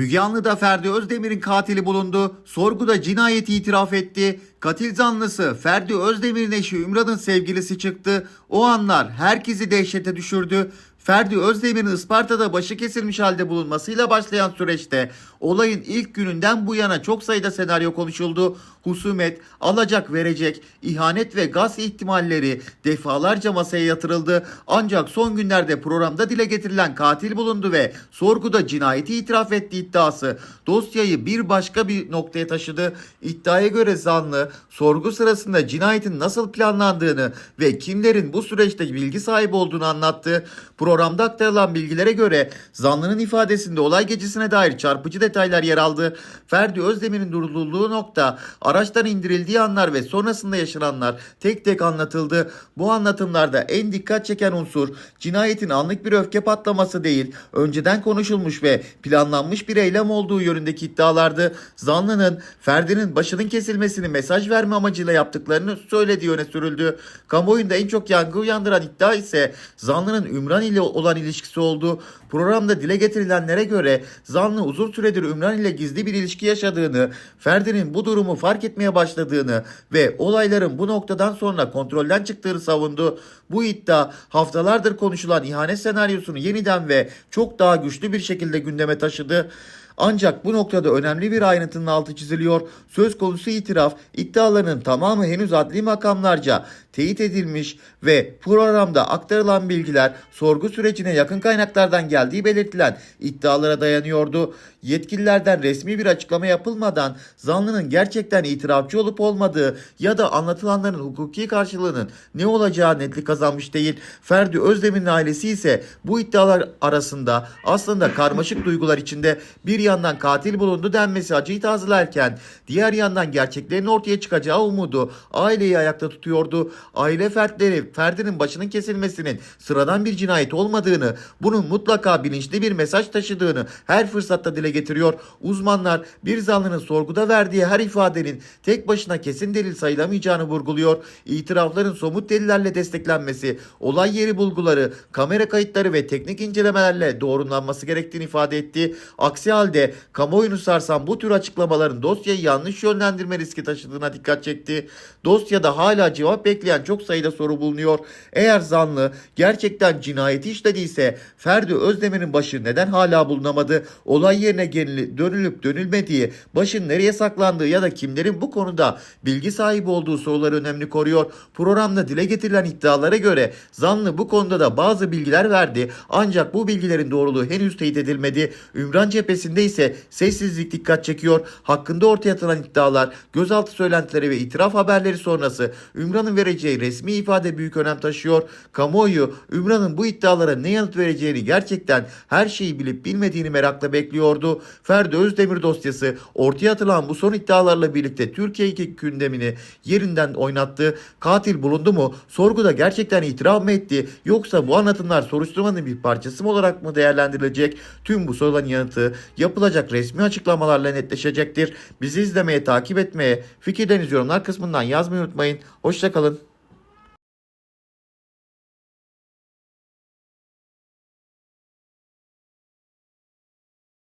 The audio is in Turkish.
Müge Anlı'da Ferdi Özdemir'in katili bulundu. Sorguda cinayeti itiraf etti. Katil zanlısı Ferdi Özdemir'in eşi Ümran'ın sevgilisi çıktı. O anlar herkesi dehşete düşürdü. Ferdi Özdemir'in Isparta'da başı kesilmiş halde bulunmasıyla başlayan süreçte olayın ilk gününden bu yana çok sayıda senaryo konuşuldu. Husumet, alacak verecek, ihanet ve gaz ihtimalleri defalarca masaya yatırıldı. Ancak son günlerde programda dile getirilen katil bulundu ve sorguda cinayeti itiraf ettiği iddiası dosyayı bir başka bir noktaya taşıdı. İddiaya göre zanlı sorgu sırasında cinayetin nasıl planlandığını ve kimlerin bu süreçte bilgi sahibi olduğunu anlattı. Programda aktarılan bilgilere göre zanlının ifadesinde olay gecesine dair çarpıcı detaylar yer aldı. Ferdi Özdemir'in durulduğu nokta, araçtan indirildiği anlar ve sonrasında yaşananlar tek tek anlatıldı. Bu anlatımlarda en dikkat çeken unsur cinayetin anlık bir öfke patlaması değil, önceden konuşulmuş ve planlanmış bir eylem olduğu yönündeki iddialardı. Zanlının Ferdi'nin başının kesilmesini mesaj verme amacıyla yaptıklarını söylediği öne sürüldü. Kamuoyunda en çok yankı uyandıran iddia ise zanlının Ümran ile olan ilişkisi oldu. Programda dile getirilenlere göre zanlı uzun süredir Ümran ile gizli bir ilişki yaşadığını, Ferdi'nin bu durumu fark etmeye başladığını ve olayların bu noktadan sonra kontrolden çıktığını savundu. Bu iddia haftalardır konuşulan ihanet senaryosunu yeniden ve çok daha güçlü bir şekilde gündeme taşıdı. Ancak bu noktada önemli bir ayrıntının altı çiziliyor. Söz konusu itiraf iddialarının tamamı henüz adli makamlarca teyit edilmiş ve programda aktarılan bilgiler sorgu sürecine yakın kaynaklardan geldiği belirtilen iddialara dayanıyordu. Yetkililerden resmi bir açıklama yapılmadan zanlının gerçekten itirafçı olup olmadığı ya da anlatılanların hukuki karşılığının ne olacağı netlik kazanmış değil. Ferdi Özdemir'in ailesi ise bu iddialar arasında aslında karmaşık duygular içinde bir yandan katil bulundu denmesi acıyı tazelerken diğer yandan gerçeklerin ortaya çıkacağı umudu aileyi ayakta tutuyordu. Aile fertleri Ferdi'nin başının kesilmesinin sıradan bir cinayet olmadığını, bunun mutlaka bilinçli bir mesaj taşıdığını her fırsatta dile getiriyor. Uzmanlar bir zanlının sorguda verdiği her ifadenin tek başına kesin delil sayılamayacağını vurguluyor. İtirafların somut delillerle desteklenmesi, olay yeri bulguları, kamera kayıtları ve teknik incelemelerle doğrulanması gerektiğini ifade etti. Aksi halde kamuoyunu sarsan bu tür açıklamaların dosyayı yanlış yönlendirme riski taşıdığına dikkat çekti. Dosyada hala cevap bekleyen çok sayıda soru bulunuyor. Eğer zanlı gerçekten cinayeti işlediyse Ferdi Özdemir'in başı neden hala bulunamadı? Olay yerine gelip dönülüp dönülmediği, başın nereye saklandığı ya da kimlerin bu konuda bilgi sahibi olduğu soruları önemli koruyor. Programda dile getirilen iddialara göre zanlı bu konuda da bazı bilgiler verdi. Ancak bu bilgilerin doğruluğu henüz teyit edilmedi. Ümran cephesinde ise sessizlik dikkat çekiyor. Hakkında ortaya atılan iddialar, gözaltı söylentileri ve itiraf haberleri sonrası Ümran'ın vereceği resmi ifade büyük önem taşıyor. Kamuoyu Ümran'ın bu iddialara ne yanıt vereceğini gerçekten her şeyi bilip bilmediğini merakla bekliyordu. Ferdi Özdemir dosyası ortaya atılan bu son iddialarla birlikte Türkiye gündemini yerinden oynattı. Katil bulundu mu? Sorguda gerçekten itiraf mı etti? Yoksa bu anlatımlar soruşturmanın bir parçası mı olarak mı değerlendirilecek? Tüm bu soruların yanıtı yapılacak resmi açıklamalarla netleşecektir. Bizi izlemeye, takip etmeye, fikirlerinizi yorumlar kısmından yazmayı unutmayın. Hoşçakalın.